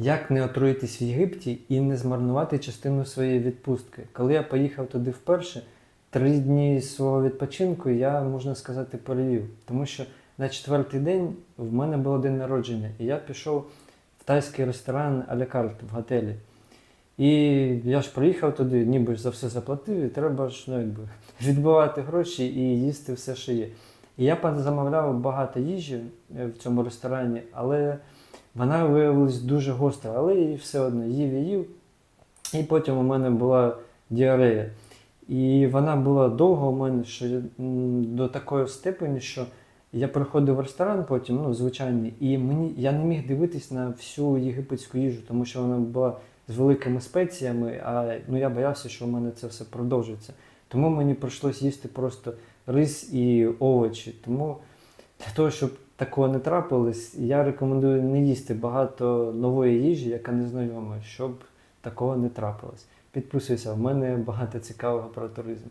Як не отруїтись в Єгипті і не змарнувати частину своєї відпустки? Коли я поїхав туди вперше, три дні свого відпочинку я, можна сказати, перевів. Тому що на четвертий день в мене було день народження, і я пішов в тайський ресторан Аля карт в готелі. І я ж приїхав туди, ніби ж за все заплатив, і треба ж ну, якби, відбивати гроші і їсти все, що є. І я замовляв багато їжі е, в цьому ресторані, але вона виявилась дуже гостра, але і все одно їв і їв. І потім у мене була діарея. І вона була довго у мене що, я, до такої степені, що я приходив в ресторан потім, ну, звичайний, і мені, я не міг дивитись на всю єгипетську їжу, тому що вона була з великими спеціями, а ну, я боявся, що у мене це все продовжиться. Тому мені прийшлось їсти просто рис і овочі. Тому для того, щоб такого не трапилось, я рекомендую не їсти багато нової їжі, яка незнайома, щоб такого не трапилось. Підписуйся, в мене багато цікавого про туризм.